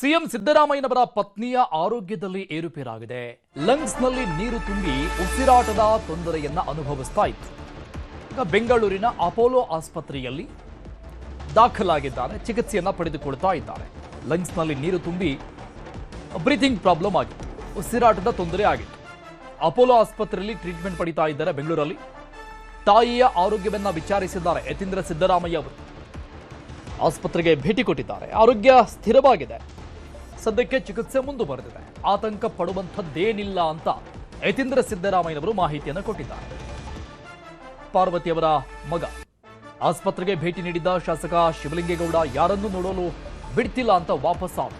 CM ಸಿದ್ದರಾಮಯ್ಯನವರ ಪತ್ನಿಯ ಆರೋಗ್ಯದಲ್ಲಿ ಏರುಪೇರಾಗಿದೆ. ಲಂಗ್ಸ್ನಲ್ಲಿ ನೀರು ತುಂಬಿ ಉಸಿರಾಟದ ತೊಂದರೆಯನ್ನ ಅನುಭವಿಸ್ತಾ ಇತ್ತು. ಈಗ ಬೆಂಗಳೂರಿನ ಅಪೋಲೋ ಆಸ್ಪತ್ರೆಯಲ್ಲಿ ದಾಖಲಾಗಿದ್ದಾರೆ, ಚಿಕಿತ್ಸೆಯನ್ನ ಪಡೆದುಕೊಳ್ತಾ ಇದ್ದಾರೆ. ಲಂಗ್ಸ್ನಲ್ಲಿ ನೀರು ತುಂಬಿ ಬ್ರೀತಿಂಗ್ ಪ್ರಾಬ್ಲಮ್ ಆಗಿತ್ತು, ಉಸಿರಾಟದ ತೊಂದರೆ ಆಗಿತ್ತು. ಅಪೋಲೋ ಆಸ್ಪತ್ರೆಯಲ್ಲಿ ಟ್ರೀಟ್ಮೆಂಟ್ ಪಡಿತಾ ಇದ್ದಾರೆ ಬೆಂಗಳೂರಲ್ಲಿ. ತಾಯಿಯ ಆರೋಗ್ಯವನ್ನ ವಿಚಾರಿಸಿದ್ದಾರೆ ಯತೀಂದ್ರ ಸಿದ್ದರಾಮಯ್ಯ ಅವರು. ಆಸ್ಪತ್ರೆಗೆ ಭೇಟಿ ಕೊಟ್ಟಿದ್ದಾರೆ, ಆರೋಗ್ಯ ಸ್ಥಿರವಾಗಿದೆ. ಸದ್ಯಕ್ಕೆ ಚಿಕಿತ್ಸೆ ಮುಂದುವರೆದಿದೆ ಆತಂಕ ಪಡುವಂಥದ್ದೇನಿಲ್ಲ ಅಂತ ಯತೀಂದ್ರ ಸಿದ್ದರಾಮಯ್ಯನವರು ಮಾಹಿತಿಯನ್ನು ಕೊಟ್ಟಿದ್ದಾರೆ. ಪಾರ್ವತಿಯವರ ಮಗ. ಆಸ್ಪತ್ರೆಗೆ ಭೇಟಿ ನೀಡಿದ್ದ ಶಾಸಕ ಶಿವಲಿಂಗೇಗೌಡ ಯಾರನ್ನೂ ನೋಡಲು ಬಿಡ್ತಿಲ್ಲ ಅಂತ ವಾಪಸ್ ಆದ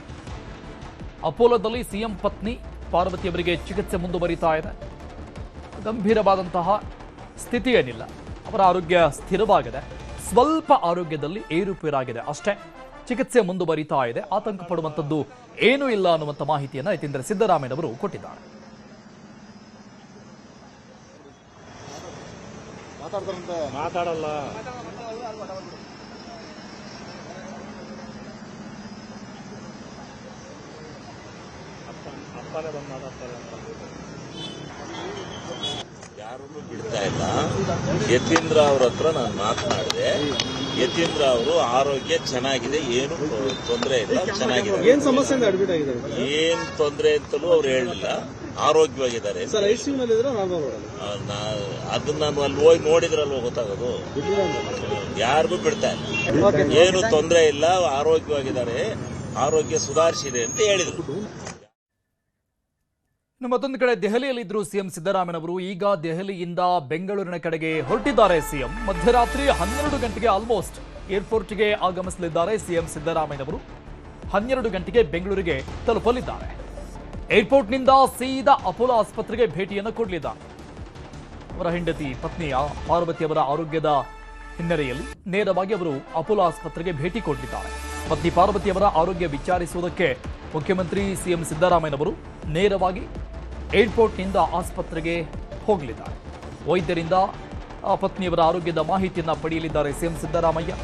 ಅಪೋಲೋದಲ್ಲಿ ಸಿಎಂ ಪತ್ನಿ ಪಾರ್ವತಿಯವರಿಗೆ ಚಿಕಿತ್ಸೆ ಮುಂದುವರಿತಾ ಇದೆ. ಗಂಭೀರವಾದಂತಹ ಸ್ಥಿತಿ ಏನಿಲ್ಲ. ಅವರ ಆರೋಗ್ಯ ಸ್ಥಿರವಾಗಿದೆ. ಸ್ವಲ್ಪ ಆರೋಗ್ಯದಲ್ಲಿ ಏರುಪೇರಾಗಿದೆ ಅಷ್ಟೇ. ಚಿಕಿತ್ಸೆ ಮುಂದುವರಿತಾ ಇದೆ. ಆತಂಕ ಪಡುವಂಥದ್ದು ಏನೂ ಇಲ್ಲ ಅನ್ನುವಂಥ ಮಾಹಿತಿಯನ್ನು ಯತೀಂದ್ರ ಸಿದ್ದರಾಮಯ್ಯನವರು ಕೊಟ್ಟಿದ್ದಾರೆ. ಮಾತಾಡಲ್ಲ. ಅಪ್ಪ ಅಪ್ಪನೇ ಬಂದು ಮಾತಾಡ್ತಾರೆ ಅಂತ. ಯಾರನ್ನು ಬಿಡ್ತಾ ಇಲ್ಲ. ಯತೀಂದ್ರ ಅವ್ರ ಹತ್ರ ನಾನು ಮಾತನಾಡಿದೆ. ಯತೀಂದ್ರ ಅವರು ಆರೋಗ್ಯ ಚೆನ್ನಾಗಿದೆ ಏನು ತೊಂದರೆ ಇಲ್ಲ ಚೆನ್ನಾಗಿದೆ. ಏನ್ ಸಮಸ್ಯೆ ಏನ್ ತೊಂದರೆ ಅಂತಲೂ ಅವ್ರು ಹೇಳಲಿಲ್ಲ ಆರೋಗ್ಯವಾಗಿದ್ದಾರೆ ಅದನ್ನ ನಾನು ಅಲ್ಲಿ ಹೋಗಿ ನೋಡಿದ್ರಲ್ವ ಗೊತ್ತಾಗೋದು? ಯಾರಿಗೂ ಬಿಡ್ತಾ ಇಲ್ಲ. ಏನು ತೊಂದರೆ ಇಲ್ಲ ಆರೋಗ್ಯವಾಗಿದ್ದಾರೆ ಆರೋಗ್ಯ ಸುಧಾರಿಸಿದೆ ಅಂತ ಹೇಳಿದ್ರು. ಇನ್ನು ಮತ್ತೊಂದು ಕಡೆ ದೆಹಲಿಯಲ್ಲಿದ್ದರು ಸಿಎಂ ಸಿದ್ದರಾಮಯ್ಯನವರು ಈಗ ದೆಹಲಿಯಿಂದ ಬೆಂಗಳೂರಿನ ಕಡೆಗೆ ಹೊರಟಿದ್ದಾರೆ. ಸಿಎಂ ಮಧ್ಯರಾತ್ರಿ ಹನ್ನೆರಡು ಗಂಟೆಗೆ ಆಲ್ಮೋಸ್ಟ್ ಏರ್ಪೋರ್ಟ್ಗೆ ಆಗಮಿಸಲಿದ್ದಾರೆ ಸಿಎಂ ಸಿದ್ದರಾಮಯ್ಯನವರು. ಹನ್ನೆರಡು ಗಂಟೆಗೆ ಬೆಂಗಳೂರಿಗೆ ತಲುಪಲಿದ್ದಾರೆ. ಏರ್ಪೋರ್ಟ್ನಿಂದ ಸೀದಾ ಅಪೋಲೋ ಆಸ್ಪತ್ರೆಗೆ ಭೇಟಿಯನ್ನು ಕೊಡಲಿದ್ದಾರೆ. ಅವರ ಹೆಂಡತಿ ಪತ್ನಿಯ ಪಾರ್ವತಿಯವರ ಆರೋಗ್ಯದ ಹಿನ್ನೆಲೆಯಲ್ಲಿ ನೇರವಾಗಿ ಅವರು ಅಪೋಲೋ ಆಸ್ಪತ್ರೆಗೆ ಭೇಟಿ ಕೊಡಲಿದ್ದಾರೆ. ಪತ್ನಿ ಪಾರ್ವತಿಯವರ ಆರೋಗ್ಯ ವಿಚಾರಿಸುವುದಕ್ಕೆ ಮುಖ್ಯಮಂತ್ರಿ ಸಿಎಂ ಸಿದ್ದರಾಮಯ್ಯನವರು ನೇರವಾಗಿ ಏರ್ಪೋರ್ಟ್ನಿಂದ ಆಸ್ಪತ್ರೆಗೆ ಹೋಗಲಿದ್ದಾರೆ. ವೈದ್ಯರಿಂದ ಪತ್ನಿಯವರ ಆರೋಗ್ಯದ ಮಾಹಿತಿಯನ್ನು ಪಡೆಯಲಿದ್ದಾರೆ ಸಿಎಂ ಸಿದ್ದರಾಮಯ್ಯ.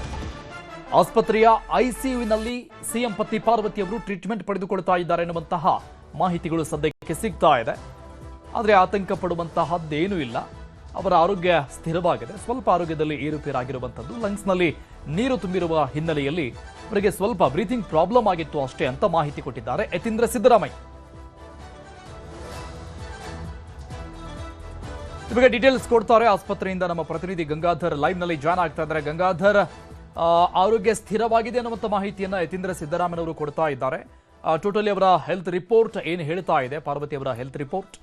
ಆಸ್ಪತ್ರೆಯ ಐಸಿಯುನಲ್ಲಿ ಸಿಎಂ ಪತ್ನಿ ಪಾರ್ವತಿಯವರು ಟ್ರೀಟ್ಮೆಂಟ್ ಪಡೆದುಕೊಳ್ತಾ ಇದ್ದಾರೆ ಎನ್ನುವಂತಹ ಮಾಹಿತಿಗಳು ಸದ್ಯಕ್ಕೆ ಸಿಗ್ತಾ ಇದೆ. ಆದರೆ ಆತಂಕ ಪಡುವಂತಹದ್ದೇನೂ ಇಲ್ಲ. ಅವರ ಆರೋಗ್ಯ ಸ್ಥಿರವಾಗಿದೆ. ಸ್ವಲ್ಪ ಆರೋಗ್ಯದಲ್ಲಿ ಏರುಪೇರಾಗಿರುವಂಥದ್ದು ಲಂಗ್ಸ್ನಲ್ಲಿ ನೀರು ತುಂಬಿರುವ ಹಿನ್ನೆಲೆಯಲ್ಲಿ ಅವರಿಗೆ ಸ್ವಲ್ಪ ಬ್ರೀತಿಂಗ್ ಪ್ರಾಬ್ಲಮ್ ಆಗಿತ್ತು ಅಷ್ಟೇ ಅಂತ ಮಾಹಿತಿ ಕೊಟ್ಟಿದ್ದಾರೆ ಯತೀಂದ್ರ ಸಿದ್ದರಾಮಯ್ಯ. ಇವಾಗ ಡೀಟೇಲ್ಸ್ ಕೊಡ್ತಾರೆ ಆಸ್ಪತ್ರೆಯಿಂದ ನಮ್ಮ ಪ್ರತಿನಿಧಿ ಗಂಗಾಧರ್ ಲೈವ್ನಲ್ಲಿ ಜಾಯ್ನ್ ಆಗ್ತಾ ಇದ್ದಾರೆ. ಗಂಗಾಧರ್ ಆರೋಗ್ಯ ಸ್ಥಿರವಾಗಿದೆ ಅನ್ನುವಂಥ ಮಾಹಿತಿಯನ್ನ ಯತೀಂದ್ರ ಸಿದ್ದರಾಮಯ್ಯನವರು ಕೊಡ್ತಾ ಇದ್ದಾರೆ. ಟೋಟಲಿ ಅವರ ಹೆಲ್ತ್ ರಿಪೋರ್ಟ್ ಏನು ಹೇಳ್ತಾ ಇದೆ? ಪಾರ್ವತಿ ಅವರ ಹೆಲ್ತ್ ರಿಪೋರ್ಟ್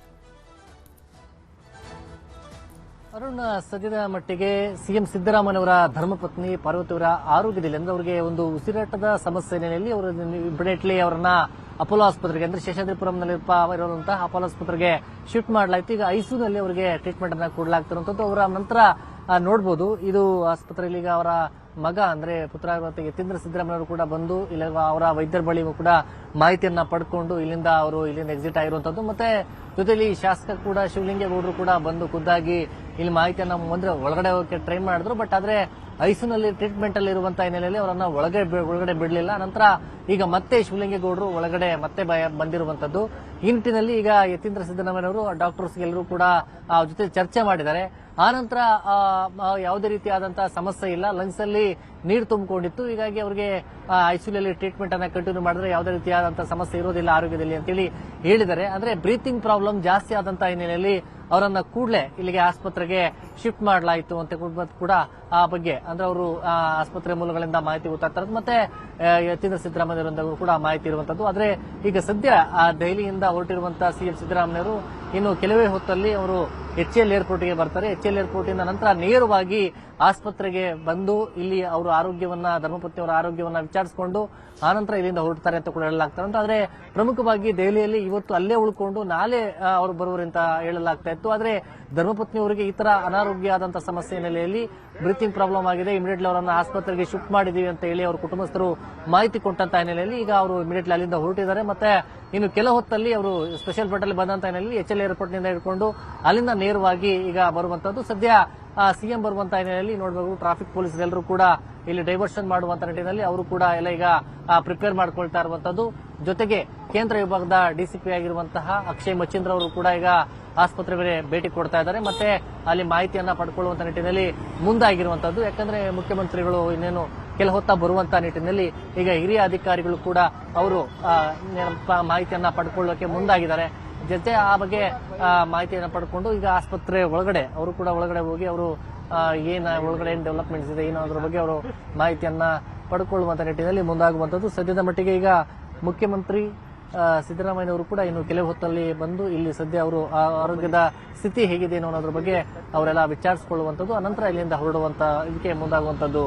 ಅರುಣ್, ಸದ್ಯದ ಮಟ್ಟಿಗೆ ಸಿಎಂ ಸಿದ್ದರಾಮಯ್ಯವರ ಧರ್ಮಪತ್ನಿ ಪಾರ್ವತಿಯವರ ಆರೋಗ್ಯದಲ್ಲಿ ಅಂದ್ರೆ ಅವರಿಗೆ ಒಂದು ಉಸಿರಾಟದ ಸಮಸ್ಯೆ ಹಿನ್ನೆಲೆಯಲ್ಲಿ ಅವರು ಇಮಿಡಿಯೇಟ್ಲಿ ಅವರನ್ನ ಅಪೋಲೋ ಆಸ್ಪತ್ರೆಗೆ, ಅಂದ್ರೆ ಶೇಷಾದ್ರಿಪುರಂನಲ್ಲಿ ಇರುವಂತಹ ಅಪೋಲೋ ಆಸ್ಪತ್ರೆಗೆ ಶಿಫ್ಟ್ ಮಾಡಲಾಯಿತು. ಈಗ ಐಸಿಯುನಲ್ಲಿ ಅವರಿಗೆ ಟ್ರೀಟ್ಮೆಂಟ್ ಅನ್ನ ಕೊಡಲಾಗ್ತಿರುವಂತದ್ದು ಅವರ ನಂತರ ನೋಡ್ಬೋದು. ಇದು ಆಸ್ಪತ್ರೆಯಲ್ಲಿ ಈಗ ಅವರ ಮಗ, ಅಂದ್ರೆ ಪುತ್ರ ಯತೀಂದ್ರ ಸಿದ್ದರಾಮಯ್ಯವರು ಕೂಡ ಬಂದು ಇಲ್ಲ ಅವರ ವೈದ್ಯರ ಬಳಿ ಕೂಡ ಮಾಹಿತಿಯನ್ನ ಪಡ್ಕೊಂಡು ಇಲ್ಲಿಂದ ಅವರು ಇಲ್ಲಿಂದ ಎಕ್ಸಿಟ್ ಆಗಿರುವಂತದ್ದು ಮತ್ತೆ ಜೊತೆಲಿ ಶಾಸಕ ಕೂಡ ಶಿವಲಿಂಗೇಗೌಡರು ಕೂಡ ಬಂದು ಖುದ್ದಾಗಿ ಇಲ್ಲಿ ಮಾಹಿತಿಯನ್ನ ಅಂದ್ರೆ ಒಳಗಡೆ ಹೋಗಕ್ಕೆ ಟ್ರೈ ಮಾಡಿದ್ರು. ಬಟ್ ಆದ್ರೆ ಐಸಿನಲ್ಲಿ ಟ್ರೀಟ್ಮೆಂಟ್ ಅಲ್ಲಿ ಇರುವಂತ ಹಿನ್ನೆಲೆಯಲ್ಲಿ ಅವರನ್ನ ಒಳಗೆ ಒಳಗಡೆ ಬಿಡಲಿಲ್ಲ. ನಂತರ ಈಗ ಮತ್ತೆ ಶಿವಲಿಂಗೇಗೌಡರು ಒಳಗಡೆ ಮತ್ತೆ ಬಂದಿರುವಂತದ್ದು ಈ ನಿಟ್ಟಿನಲ್ಲಿ ಈಗ ಯತೀಂದ್ರ ಸಿದ್ದರಾಮಯ್ಯವರು ಡಾಕ್ಟರ್ಸ್ ಎಲ್ಲರೂ ಕೂಡ ಜೊತೆ ಚರ್ಚೆ ಮಾಡಿದ್ದಾರೆ. ಆ ನಂತರ ಯಾವುದೇ ರೀತಿಯಾದಂತಹ ಸಮಸ್ಯೆ ಇಲ್ಲ. ಲಂಗ್ಸ್ ಅಲ್ಲಿ ನೀರು ತುಂಬಿಕೊಂಡಿತ್ತು. ಹೀಗಾಗಿ ಅವರಿಗೆ ಐಸಿಯುಲಿ ಟ್ರೀಟ್ಮೆಂಟ್ ಅನ್ನ ಕಂಟಿನ್ಯೂ ಮಾಡಿದ್ರೆ ಯಾವುದೇ ರೀತಿಯಾದಂತಹ ಸಮಸ್ಯೆ ಇರೋದಿಲ್ಲ ಆರೋಗ್ಯದಲ್ಲಿ ಅಂತೇಳಿ ಹೇಳಿದ್ದಾರೆ. ಅಂದ್ರೆ ಬ್ರೀತಿಂಗ್ ಪ್ರಾಬ್ಲಮ್ ಜಾಸ್ತಿ ಆದಂತಹ ಹಿನ್ನೆಲೆಯಲ್ಲಿ ಅವರನ್ನ ಕೂಡಲೇ ಇಲ್ಲಿಗೆ ಆಸ್ಪತ್ರೆಗೆ ಶಿಫ್ಟ್ ಮಾಡಲಾಯಿತು ಅಂತ ಕೂಡ- ಆ ಬಗ್ಗೆ, ಅಂದ್ರೆ ಅವರು ಆಸ್ಪತ್ರೆ ಮೂಲಗಳಿಂದ ಮಾಹಿತಿ ಗೊತ್ತಾಗ್ತಾರೆ ಮತ್ತೆ ಯತೀಂದ್ರ ಸಿದ್ದರಾಮಯ್ಯ ಕೂಡ ಮಾಹಿತಿ ಇರುವಂತದ್ದು. ಆದ್ರೆ ಈಗ ಸದ್ಯ, ಆ, ದೆಹಲಿಯಿಂದ ಹೊರಟಿರುವಂತಹ ಸಿಎಂ ಸಿದ್ದರಾಮಯ್ಯವರು ಇನ್ನು ಕೆಲವೇ ಹೊತ್ತಲ್ಲಿ ಅವರು ಎಚ್ ಎಲ್ ಏರ್ಪೋರ್ಟ್ಗೆ ಬರ್ತಾರೆ. ಎಚ್ ಎಲ್ ಇಂದ ನಂತರ ನೇರವಾಗಿ ಆಸ್ಪತ್ರೆಗೆ ಬಂದು ಇಲ್ಲಿ ಅವರು ಆರೋಗ್ಯವನ್ನ ಧರ್ಮಪತ್ನಿಯವರ ಆರೋಗ್ಯವನ್ನ ವಿಚಾರಿಸಿಕೊಂಡು ಆನಂತರ ಇಲ್ಲಿಂದ ಹೊರಡ್ತಾರೆ ಅಂತ ಕೂಡ ಹೇಳಲಾಗ್ತಾರೆ ಅಂತ ಆದ್ರೆ ಪ್ರಮುಖವಾಗಿ ದೆಹಲಿಯಲ್ಲಿ ಇವತ್ತು ಅಲ್ಲೇ ಉಳ್ಕೊಂಡು ನಾಳೆ ಅವರು ಬರುವರಂತ ಹೇಳಲಾಗ್ತಾ ಇತ್ತು. ಆದ್ರೆ ಧರ್ಮಪತ್ನಿಯವರಿಗೆ ಈ ತರ ಅನಾರೋಗ್ಯ ಆದಂತಹ ಸಮಸ್ಯೆ ಹಿನ್ನೆಲೆಯಲ್ಲಿ ಬ್ರೀತಿಂಗ್ ಪ್ರಾಬ್ಲಮ್ ಆಗಿದೆ. ಇಮಿಡಿಯೇಟ್ಲಿ ಅವರನ್ನ ಆಸ್ಪತ್ರೆಗೆ ಶಿಫ್ಟ್ ಮಾಡಿದೀವಿ ಅಂತ ಹೇಳಿ ಅವ್ರ ಕುಟುಂಬಸ್ಥರು ಮಾಹಿತಿ ಕೊಟ್ಟಂತ ಹಿನ್ನೆಲೆಯಲ್ಲಿ ಈಗ ಅವರು ಇಮಿಡಿಯೇಟ್ಲಿ ಅಲ್ಲಿಂದ ಹೊರಟಿದ್ದಾರೆ. ಮತ್ತೆ ಇನ್ನು ಕೆಲ ಹೊತ್ತಲ್ಲಿ ಅವರು ಸ್ಪೆಷಲ್ ಬಟ್ಟಲ್ಲಿ ಬಂದಂತ ಹಿನ್ನೆಲೆಯಲ್ಲಿ ಎಚ್ ಎಲ್ ಏರ್ಪೋರ್ಟ್ನಿಂದ ಹಿಡ್ಕೊಂಡು ಅಲ್ಲಿಂದ ನೇರವಾಗಿ ಈಗ ಬರುವಂತದ್ದು. ಸದ್ಯ ಸಿಎಂ ಬರುವಂತ ಹಿನ್ನೆಲೆಯಲ್ಲಿ ನೋಡಬೇಕು, ಟ್ರಾಫಿಕ್ ಪೊಲೀಸ್ ಎಲ್ಲರೂ ಕೂಡ ಇಲ್ಲಿ ಡೈವರ್ಷನ್ ಮಾಡುವಂತ ನಿಟ್ಟಿನಲ್ಲಿ ಅವರು ಕೂಡ ಎಲ್ಲ ಈಗ ಪ್ರಿಪೇರ್ ಮಾಡ್ಕೊಳ್ತಾ ಇರುವಂತದ್ದು. ಜೊತೆಗೆ ಕೇಂದ್ರ ವಿಭಾಗದ ಡಿಸಿಪಿ ಆಗಿರುವಂತಹ ಅಕ್ಷಯ್ ಮಚೀಂದ್ರ ಅವರು ಕೂಡ ಈಗ ಆಸ್ಪತ್ರೆಗೆ ಭೇಟಿ ಕೊಡ್ತಾ ಇದ್ದಾರೆ. ಮತ್ತೆ ಅಲ್ಲಿ ಮಾಹಿತಿಯನ್ನ ಪಡ್ಕೊಳ್ಳುವಂತ ನಿಟ್ಟಿನಲ್ಲಿ ಮುಂದಾಗಿರುವಂತದ್ದು. ಯಾಕಂದ್ರೆ ಮುಖ್ಯಮಂತ್ರಿಗಳು ಇನ್ನೇನು ಕೆಲ ಹೊತ್ತ ಬರುವಂತ ನಿಟ್ಟಿನಲ್ಲಿ ಈಗ ಹಿರಿಯ ಅಧಿಕಾರಿಗಳು ಕೂಡ ಅವರು ಮಾಹಿತಿಯನ್ನ ಪಡ್ಕೊಳ್ಳೋಕೆ ಮುಂದಾಗಿದ್ದಾರೆ. ಜೊತೆ ಆ ಬಗ್ಗೆ ಮಾಹಿತಿಯನ್ನ ಪಡ್ಕೊಂಡು ಈಗ ಆಸ್ಪತ್ರೆ ಒಳಗಡೆ, ಅವರು ಕೂಡ ಒಳಗಡೆ ಹೋಗಿ ಅವರು ಏನ, ಒಳಗಡೆ ಏನ್ ಡೆವಲಪ್ಮೆಂಟ್ಸ್ ಇದೆ, ಏನೋ ಅದ್ರ ಬಗ್ಗೆ ಅವರು ಮಾಹಿತಿಯನ್ನ ಪಡ್ಕೊಳ್ಳುವಂತ ನಿಟ್ಟಿನಲ್ಲಿ ಮುಂದಾಗುವಂತದ್ದು. ಸದ್ಯದ ಮಟ್ಟಿಗೆ ಈಗ ಮುಖ್ಯಮಂತ್ರಿ ಸಿದ್ದರಾಮಯ್ಯನವರು ಕೂಡ ಇನ್ನು ಕೆಲವು ಹೊತ್ತಲ್ಲಿ ಬಂದು ಇಲ್ಲಿ ಸದ್ಯ ಅವರು ಆರೋಗ್ಯದ ಸ್ಥಿತಿ ಹೇಗಿದೆ ಅನ್ನೋ ಅನ್ನೋದ್ರ ಬಗ್ಗೆ ಅವರೆಲ್ಲ ವಿಚಾರಿಸಿಕೊಳ್ಳುವಂಥದ್ದು, ಅನಂತರ ಇಲ್ಲಿಂದ ಹೊರಡುವಂತ ಇದಕ್ಕೆ ಮುಂದಾಗುವಂಥದ್ದು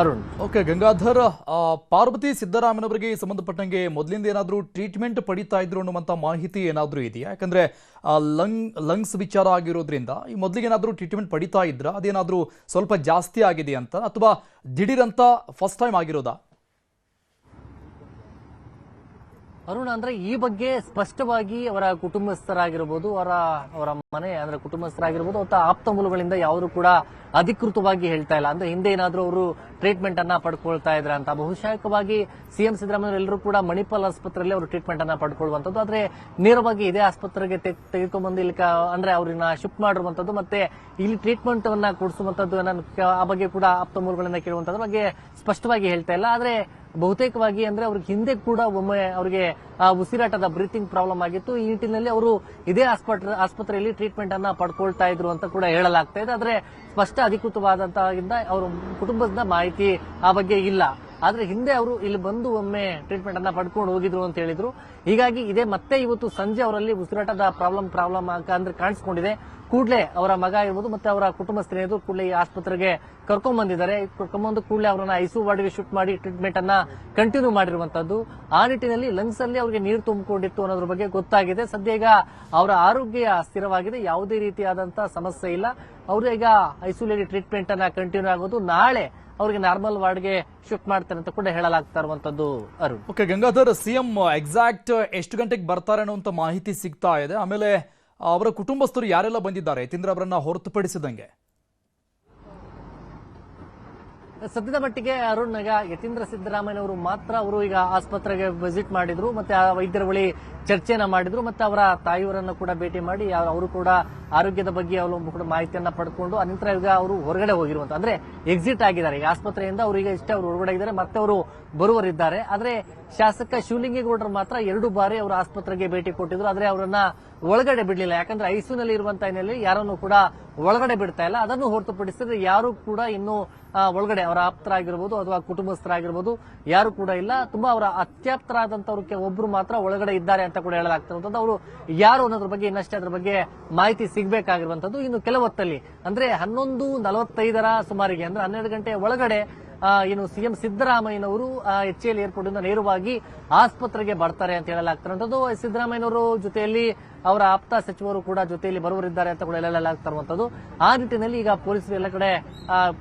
ಅರುಣ್. ಓಕೆ ಗಂಗಾಧರ್ ಪಾರ್ವತಿ ಸಿದ್ದರಾಮಯ್ಯನವರಿಗೆ ಸಂಬಂಧಪಟ್ಟಂಗೆ ಮೊದಲಿಂದ ಏನಾದರೂ ಟ್ರೀಟ್ಮೆಂಟ್ ಪಡಿತಾ ಇದ್ರು ಅನ್ನುವಂಥ ಮಾಹಿತಿ ಏನಾದರೂ ಇದೆಯಾ? ಯಾಕಂದರೆ ಲಂಗ್ ಲಂಗ್ಸ್ ವಿಚಾರ ಆಗಿರೋದ್ರಿಂದ ಈ ಮೊದಲಿಗೆ ಏನಾದರೂ ಟ್ರೀಟ್ಮೆಂಟ್ ಪಡಿತಾ ಇದ್ರ, ಅದೇನಾದರೂ ಸ್ವಲ್ಪ ಜಾಸ್ತಿ ಆಗಿದೆ ಅಂತ, ಅಥವಾ ದಿಢೀರಂತ ಫಸ್ಟ್ ಟೈಮ್ ಆಗಿರೋದಾ? ಅರುಣ ಅಂದ್ರೆ ಈ ಬಗ್ಗೆ ಸ್ಪಷ್ಟವಾಗಿ ಅವರ ಕುಟುಂಬಸ್ಥರಾಗಿರ್ಬೋದು, ಅವರ ಅವರ ಮನೆ ಅಂದ್ರೆ ಕುಟುಂಬಸ್ಥರಾಗಿರ್ಬೋದು ಅಥವಾ ಆಪ್ತ ಮೂಲಗಳಿಂದ ಯಾರು ಕೂಡ ಅಧಿಕೃತವಾಗಿ ಹೇಳ್ತಾ ಇಲ್ಲ. ಅಂದ್ರೆ ಹಿಂದೆ ಏನಾದ್ರೂ ಅವರು ಟ್ರೀಟ್ಮೆಂಟ್ ಅನ್ನ ಪಡ್ಕೊಳ್ತಾ ಇದ್ರ ಅಂತ. ಬಹುಶಃವಾಗಿ ಸಿಎಂ ಸಿದ್ದರಾಮಯ್ಯ ಎಲ್ಲರೂ ಕೂಡ ಮಣಿಪಾಲ್ ಆಸ್ಪತ್ರೆಯಲ್ಲಿ ಅವರು ಟ್ರೀಟ್ಮೆಂಟ್ ಅನ್ನ ಪಡ್ಕೊಳ್ಳುವಂತದ್ದು ಆದ್ರೆ ನೇರವಾಗಿ ಇದೇ ಆಸ್ಪತ್ರೆಗೆ ತೆಗ್- ತೆಗೆದುಕೊಂಡ್ಬಂದು ಇಲ್ಲಿ ಅಂದ್ರೆ ಅವ್ರನ್ನ ಶಿಫ್ಟ್ ಮಾಡಿರುವಂತದ್ದು ಮತ್ತೆ ಇಲ್ಲಿ ಟ್ರೀಟ್ಮೆಂಟ್ ಅನ್ನ ಕೊಡಿಸುವಂತದ್ದು ಆ ಬಗ್ಗೆ ಕೂಡ ಆಪ್ತ ಮೂಲಗಳಿಂದ ಕೇಳುವಂತದ್ರ ಬಗ್ಗೆ ಸ್ಪಷ್ಟವಾಗಿ ಹೇಳ್ತಾ ಇಲ್ಲ. ಆದ್ರೆ ಬಹುತೇಕವಾಗಿ ಅಂದ್ರೆ ಅವ್ರಿಗೆ ಹಿಂದೆ ಕೂಡ ಒಮ್ಮೆ ಅವರಿಗೆ ಉಸಿರಾಟದ ಬ್ರೀತಿಂಗ್ ಪ್ರಾಬ್ಲಮ್ ಆಗಿತ್ತು. ಈ ನಿಟ್ಟಿನಲ್ಲಿ ಅವರು ಇದೇ ಆಸ್ಪತ್ರೆ, ಆಸ್ಪತ್ರೆಯಲ್ಲಿ ಟ್ರೀಟ್ಮೆಂಟ್ ಅನ್ನ ಪಡ್ಕೊಳ್ತಾ ಇದ್ರು ಅಂತ ಕೂಡ ಹೇಳಲಾಗ್ತಾ ಇದೆ. ಆದ್ರೆ ಸ್ಪಷ್ಟ ಅಧಿಕೃತವಾದಂತಹ ಅವರ ಕುಟುಂಬದ ಮಾಹಿತಿ ಆ ಬಗ್ಗೆ ಇಲ್ಲ. ಆದ್ರೆ ಹಿಂದೆ ಅವರು ಇಲ್ಲಿ ಬಂದು ಒಮ್ಮೆ ಟ್ರೀಟ್ಮೆಂಟ್ ಅನ್ನ ಪಡ್ಕೊಂಡು ಹೋಗಿದ್ರು ಅಂತ ಹೇಳಿದ್ರು. ಹೀಗಾಗಿ ಇದೇ ಮತ್ತೆ ಇವತ್ತು ಸಂಜೆ ಅವರಲ್ಲಿ ಉಸಿರಾಟದ ಪ್ರಾಬ್ಲಮ್ ಪ್ರಾಬ್ಲಮ್ ಅಂದ್ರೆ ಕಾಣಿಸ್ಕೊಂಡಿದೆ. ಕೂಡಲೇ ಅವರ ಮಗ ಇರ್ಬೋದು ಮತ್ತೆ ಅವರ ಕುಟುಂಬಸ್ಥರೇನಿದ್ರು ಕೂಡಲೇ ಈ ಆಸ್ಪತ್ರೆಗೆ ಕರ್ಕೊಂಡ್ ಬಂದಿದ್ದಾರೆ. ಕರ್ಕೊಂಡ್ಬಂದು ಕೂಡಲೇ ಅವರನ್ನ ಐಸು ವಾರ್ಡ್ಗೆ ಶಿಫ್ಟ್ ಮಾಡಿ ಟ್ರೀಟ್ಮೆಂಟ್ ಅನ್ನ ಕಂಟಿನ್ಯೂ ಮಾಡಿರುವಂತದ್ದು. ಆ ನಿಟ್ಟಿನಲ್ಲಿ ಲಂಗ್ಸ್ ಅಲ್ಲಿ ಅವರಿಗೆ ನೀರು ತುಂಬಿಕೊಂಡಿತ್ತು ಅನ್ನೋದ್ರ ಬಗ್ಗೆ ಗೊತ್ತಾಗಿದೆ. ಸದ್ಯ ಈಗ ಅವರ ಆರೋಗ್ಯ ಸ್ಥಿರವಾಗಿದೆ. ಯಾವುದೇ ರೀತಿಯಾದಂತಹ ಸಮಸ್ಯೆ ಇಲ್ಲ. ಅವರು ಈಗ ಐಸೋಲೇಟೆಡ್ ಟ್ರೀಟ್ಮೆಂಟ್ ಅನ್ನ ಕಂಟಿನ್ಯೂ ಆಗೋದು. ನಾಳೆ ಅವರಿಗೆ ನಾರ್ಮಲ್ ವಾರ್ಡ್ಗೆ ಶಿಫ್ಟ್ ಮಾಡ್ತಾರೆ ಅಂತ ಕೂಡ ಹೇಳಲಾಗ್ತಾ ಇರುವಂತದ್ದು Arun. Okay Gangadhar CM exact ಎಷ್ಟು ಗಂಟೆಗೆ ಬರ್ತಾರೆ ಅನ್ನುವಂಥ ಮಾಹಿತಿ ಸಿಗ್ತಾ ಇದೆ. ಆಮೇಲೆ ಅವರ ಕುಟುಂಬಸ್ಥರು ಯಾರೆಲ್ಲ ಬಂದಿದ್ದಾರೆ? ಯತೀಂದ್ರ ಅವರನ್ನ ಹೊರತುಪಡಿಸಿದಂಗೆ. ಸದ್ಯದ ಮಟ್ಟಿಗೆ ಅರುಣ್ ಈಗ ಯತೀಂದ್ರ ಸಿದ್ದರಾಮಯ್ಯ ಅವರು ಮಾತ್ರ ಅವರು ಈಗ ಆಸ್ಪತ್ರೆಗೆ ವಿಸಿಟ್ ಮಾಡಿದ್ರು. ಮತ್ತೆ ಆ ವೈದ್ಯರ ಬಳಿ ಚರ್ಚೆನ ಮಾಡಿದ್ರು ಮತ್ತೆ ಅವರ ತಾಯಿಯವರನ್ನ ಕೂಡ ಭೇಟಿ ಮಾಡಿ ಅವರು ಕೂಡ ಆರೋಗ್ಯದ ಬಗ್ಗೆ ಅವಲಂಬ ಕೂಡ ಮಾಹಿತಿಯನ್ನ ಪಡ್ಕೊಂಡು ಅನಂತರ ಈಗ ಅವರು ಹೊರಗಡೆ ಹೋಗಿರುವಂತ ಅಂದ್ರೆ ಎಕ್ಸಿಟ್ ಆಗಿದ್ದಾರೆ. ಈಗ ಆಸ್ಪತ್ರೆಯಿಂದ ಅವರು ಈಗ ಇಷ್ಟೇ ಅವರು ಹೊರಗಡೆ ಇದ್ದಾರೆ. ಮತ್ತೆ ಅವರು ಬರುವರಿದ್ದಾರೆ ಆದ್ರೆ ಶಾಸಕ ಶಿವಲಿಂಗೇಗೌಡರು ಮಾತ್ರ ಎರಡು ಬಾರಿ ಅವರು ಆಸ್ಪತ್ರೆಗೆ ಭೇಟಿ ಕೊಟ್ಟಿದ್ರು. ಆದ್ರೆ ಅವರನ್ನ ಒಳಗಡೆ ಬಿಡಲಿಲ್ಲ. ಯಾಕಂದ್ರೆ ಐಸಿಯುನಲ್ಲಿ ಇರುವಂತ ಹಿನ್ನೆಲೆಯಲ್ಲಿ ಯಾರನ್ನು ಕೂಡ ಒಳಗಡೆ ಬಿಡ್ತಾ ಇಲ್ಲ. ಅದನ್ನು ಹೊರತುಪಡಿಸಿದ್ರೆ ಯಾರು ಕೂಡ ಇನ್ನು ಒಳಗಡೆ ಅವರ ಆಪ್ತರಾಗಿರ್ಬೋದು ಅಥವಾ ಕುಟುಂಬಸ್ಥರಾಗಿರ್ಬೋದು ಯಾರು ಕೂಡ ಇಲ್ಲ. ತುಂಬಾ ಅವರ ಅತ್ಯಾಪ್ತರಾದಂತವ್ರಿಗೆ ಒಬ್ರು ಮಾತ್ರ ಒಳಗಡೆ ಇದ್ದಾರೆ ಅಂತ ಕೂಡ ಹೇಳಲಾಗ್ತಿರುವಂತದ್ದು ಅವರು ಯಾರು ಅನ್ನೋದ್ರ ಬಗ್ಗೆ ಇನ್ನಷ್ಟೇ ಅದ್ರ ಬಗ್ಗೆ ಮಾಹಿತಿ ಸಿಗಬೇಕಾಗಿರುವಂತದ್ದು ಇನ್ನು ಕೆಲವೊತ್ತಲ್ಲಿ. ಅಂದ್ರೆ ಹನ್ನೊಂದು ನಲವತ್ತೈದರ ಸುಮಾರಿಗೆ, ಅಂದ್ರೆ ಹನ್ನೆರಡು ಗಂಟೆ ಒಳಗಡೆ ಏನು ಸಿಎಂ ಸಿದ್ದರಾಮಯ್ಯನವರು ಎಚ್ ಎಲ್ ಏರ್ಪೋರ್ಟ್ ಇಂದ ನೇರವಾಗಿ ಆಸ್ಪತ್ರೆಗೆ ಬರ್ತಾರೆ ಅಂತ ಹೇಳಲಾಗ್ತಿರುವಂತದ್ದು ಸಿದ್ದರಾಮಯ್ಯನವರು ಜೊತೆಯಲ್ಲಿ ಅವರ ಆಪ್ತ ಸಚಿವರು ಕೂಡ ಜೊತೆಯಲ್ಲಿ ಬರುವರಿದ್ದಾರೆ ಅಂತ ಕೂಡ ಹೇಳಲಾಗ್ತಿರುವಂತದ್ದು ಆ ನಿಟ್ಟಿನಲ್ಲಿ ಈಗ ಪೊಲೀಸರು ಎಲ್ಲ ಕಡೆ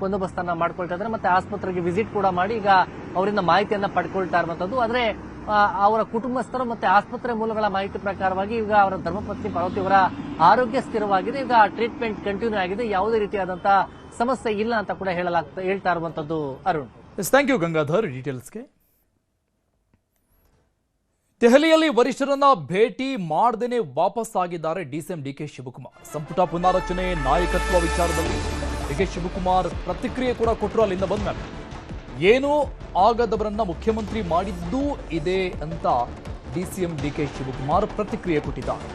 ಬಂದೋಬಸ್ತನ್ನ ಮಾಡ್ಕೊಳ್ತಾ ಇದ್ದಾರೆ. ಮತ್ತೆ ಆಸ್ಪತ್ರೆಗೆ ವಿಸಿಟ್ ಕೂಡ ಮಾಡಿ ಈಗ ಅವರಿಂದ ಮಾಹಿತಿಯನ್ನ ಪಡ್ಕೊಳ್ತಾ ಇರುವಂತದ್ದು ಆದ್ರೆ ಅವರ ಕುಟುಂಬಸ್ಥರು ಮತ್ತೆ ಆಸ್ಪತ್ರೆ ಮೂಲಗಳ ಮಾಹಿತಿ ಪ್ರಕಾರವಾಗಿ ಈಗ ಅವರ ಧರ್ಮಪತ್ನಿ ಪಾರ್ವತಿ ಅವರ ಆರೋಗ್ಯ ಸ್ಥಿರವಾಗಿದೆ. ಈಗ ಟ್ರೀಟ್ಮೆಂಟ್ ಕಂಟಿನ್ಯೂ ಆಗಿದೆ. ಯಾವುದೇ ರೀತಿಯಾದಂತಹ ಸಮಸ್ಯೆ ಇಲ್ಲ ಅಂತ ಕೂಡ ಹೇಳಲಾಗ್ತಾ, ಹೇಳ್ತಾ ಇರುವಂತದ್ದು ಅರುಣ್. Thank you Gangadhar. ಡೀಟೇಲ್ಸ್ಗೆ ದೆಹಲಿಯಲ್ಲಿ ವರಿಷ್ಠರನ್ನ ಭೇಟಿ ಮಾಡದೇನೆ ವಾಪಸ್ ಆಗಿದ್ದಾರೆ ಡಿಸಿಎಂ ಡಿಕೆ ಶಿವಕುಮಾರ್. ಸಂಪುಟ ಪುನಾರಚನೆ ನಾಯಕತ್ವ ವಿಚಾರದಲ್ಲಿ ಡಿಕೆ ಶಿವಕುಮಾರ್ ಪ್ರತಿಕ್ರಿಯೆ ಕೂಡ ಕೊಟ್ಟರು ಅಲ್ಲಿಂದ ಬಂದ ಮೇಲೆ ಏನೂ ಆಗದವರನ್ನ ಮುಖ್ಯಮಂತ್ರಿ ಮಾಡಿದ್ದೂ ಇದೆ ಅಂತ ಡಿಸಿಎಂ ಡಿಕೆ ಶಿವಕುಮಾರ್ ಪ್ರತಿಕ್ರಿಯೆ ಕೊಟ್ಟಿದ್ದಾರೆ.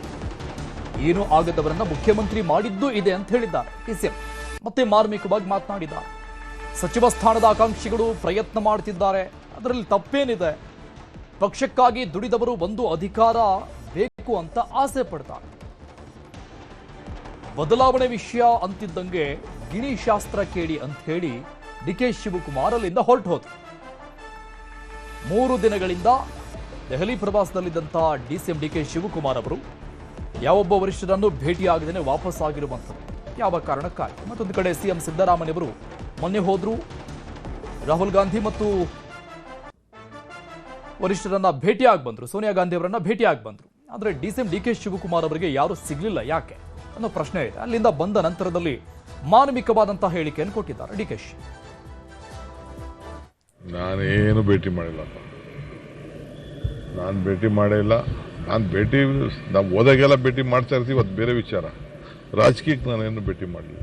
ಏನೂ ಆಗದವರನ್ನ ಮುಖ್ಯಮಂತ್ರಿ ಮಾಡಿದ್ದೂ ಇದೆ ಅಂತ ಹೇಳಿದ್ದಾರೆ ಡಿಸಿಎಂ. ಮತ್ತೆ ಮಾರ್ಮಿಕವಾಗಿ ಮಾತನಾಡಿದ್ದಾರೆ. ಸಚಿವ ಸ್ಥಾನದ ಆಕಾಂಕ್ಷಿಗಳು ಪ್ರಯತ್ನ ಮಾಡ್ತಿದ್ದಾರೆ. ಅದರಲ್ಲಿ ತಪ್ಪೇನಿದೆ. ಪಕ್ಷಕ್ಕಾಗಿ ದುಡಿದವರು ಒಂದು ಅಧಿಕಾರ ಬೇಕು ಅಂತ ಆಸೆ ಪಡ್ತಾರೆ. ಬದಲಾವಣೆ ವಿಷಯ ಅಂತಿದ್ದಂಗೆ ಗಿಣಿ ಶಾಸ್ತ್ರ ಕೇಳಿ ಅಂತ ಹೇಳಿ ಡಿ ಕೆ ಶಿವಕುಮಾರ್ ಅಲ್ಲಿಂದ ಹೊರಟು ಹೋದರು ಮೂರು ದಿನಗಳಿಂದ ದೆಹಲಿ ಪ್ರವಾಸದಲ್ಲಿದ್ದಂಥ ಡಿಸಿಎಂ ಡಿ ಕೆ ಶಿವಕುಮಾರ್ ಅವರು ಯಾವೊಬ್ಬ ವರಿಷ್ಠರನ್ನು ಭೇಟಿಯಾಗದೇನೆ ವಾಪಸ್ ಆಗಿರುವಂಥದ್ದು ಯಾವ ಕಾರಣಕ್ಕಾಗಿ? ಮತ್ತೊಂದು ಕಡೆ ಸಿಎಂ ಸಿದ್ದರಾಮಯ್ಯ ಅವರು ಮೊನ್ನೆ ಹೋದ್ರು. ರಾಹುಲ್ ಗಾಂಧಿ ಮತ್ತು ವರಿಷ್ಠರನ್ನ ಭೇಟಿಯಾಗಿ ಬಂದ್ರು, ಸೋನಿಯಾ ಗಾಂಧಿ ಅವರನ್ನ ಭೇಟಿಯಾಗಿ ಬಂದ್ರು. ಆದ್ರೆ ಡಿಸಿಎಂ ಡಿ ಕೆ ಶಿವಕುಮಾರ್ ಅವರಿಗೆ ಯಾರು ಸಿಗ್ಲಿಲ್ಲ, ಯಾಕೆ ಅನ್ನೋ ಪ್ರಶ್ನೆ ಇದೆ. ಅಲ್ಲಿಂದ ಬಂದ ನಂತರದಲ್ಲಿ ಮಾನವಿಕವಾದಂತಹ ಹೇಳಿಕೆಯನ್ನು ಕೊಟ್ಟಿದ್ದಾರೆ ಡಿ ಕೆ ನಾನೇನು ಭೇಟಿ ಮಾಡಿಲ್ಲ. ನಾನು ಭೇಟಿ ಮಾಡೇ ಇಲ್ಲ. ನಾನು ಭೇಟಿ ನಾವು ಹೋದಾಗೆಲ್ಲ ಭೇಟಿ ಮಾಡ್ತಾ ಇರ್ತೀವಿ ಅದು ಬೇರೆ ವಿಚಾರ. ರಾಜಕೀಯಕ್ಕೆ ನಾನೇನು ಭೇಟಿ ಮಾಡಿಲ್ಲ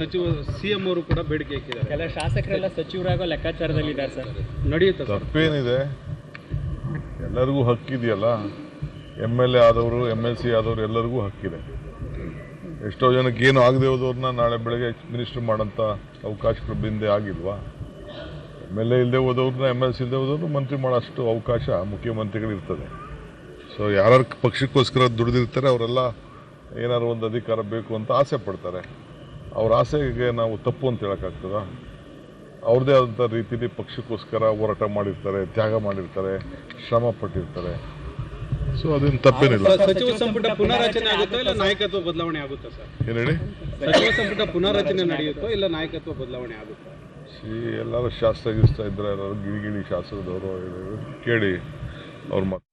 ಸಚಿವ ಸಿಎಂ ಅವರು ಕೂಡ ಬೇಡಿಕೆ ಇಟ್ಟಿದ್ದಾರೆ ಕೆಲ ಶಾಸಕರೆಲ್ಲ ಸಚಿವರಾಗೋ ಲೆಕ್ಕಾಚಾರದಲ್ಲಿದ್ದಾರೆ ಸರ್. ನಡೆಯುತ್ತೆ ಸರ್? ತಪ್ಪೇನಿದೆ. ಎಲ್ಲರಿಗೂ ಹಕ್ಕಿದೆಯಲ್ಲ. ಎಂ ಎಲ್ ಎ ಆದವರು ಎಂ ಎಲ್ ಸಿ ಆದವರು ಎಲ್ಲರಿಗೂ ಹಕ್ಕಿದೆ. ಎಷ್ಟೋ ಜನಕ್ಕೆ ಏನು ಆಗದೆ ಹೋದವ್ರನ್ನ ನಾಳೆ ಬೆಳಗ್ಗೆ ಮಿನಿಸ್ಟರ್ ಮಾಡೋಂಥ ಅವಕಾಶಗಳು ಬಿಂದೆ ಆಗಿಲ್ವಾ? ಎಂ ಎಲ್ ಎ ಇಲ್ಲದೆ ಹೋದವ್ರನ್ನ ಎಂ ಎಲ್ ಸಿ ಇಲ್ಲದೆ ಹೋದವ್ರನ್ನ ಮಂತ್ರಿ ಮಾಡೋಷ್ಟು ಅವಕಾಶ ಮುಖ್ಯಮಂತ್ರಿಗಳಿರ್ತದೆ. ಸೊ ಯಾರು ಪಕ್ಷಕ್ಕೋಸ್ಕರ ದುಡಿದಿರ್ತಾರೆ, ಅವರೆಲ್ಲ ಏನಾದ್ರು ಒಂದು ಅಧಿಕಾರ ಬೇಕು ಅಂತ ಆಸೆ ಪಡ್ತಾರೆ. ಅವ್ರ ಆಸೆಗೆ ನಾವು ತಪ್ಪು ಅಂತ ಹೇಳೋಕ್ಕಾಗ್ತದ? ಅವ್ರದ್ದೇ ಆದಂಥ ರೀತಿಯಲ್ಲಿ ಪಕ್ಷಕ್ಕೋಸ್ಕರ ಹೋರಾಟ ಮಾಡಿರ್ತಾರೆ, ತ್ಯಾಗ ಮಾಡಿರ್ತಾರೆ, ಶ್ರಮ ಪಟ್ಟಿರ್ತಾರೆ. ಸೊ ಅದೇನು ತಪ್ಪೇನಿಲ್ಲ. ಸಚಿವ ಸಂಪುಟ ಪುನರಚನೆ ಆಗುತ್ತಾ ಇಲ್ಲ ನಾಯಕತ್ವ ಬದಲಾವಣೆ ಆಗುತ್ತಾ ಸರ್? ಏನು ಹೇಳಿ? ಸಚಿವ ಸಂಪುಟ ಪುನರಚನೆ ನಡೆಯುತ್ತೋ ಇಲ್ಲ ನಾಯಕತ್ವ ಬದಲಾವಣೆ ಆಗುತ್ತಾ? ಎಲ್ಲರೂ ಶಾಸ್ತ್ರ ಗಿಸ್ತಾ ಇದ್ರೆ ಗಿಳಿ ಗಿಳಿ ಶಾಸ್ತ್ರದವರು ಕೇಳಿ ಅವ್ರ ಮಾತು.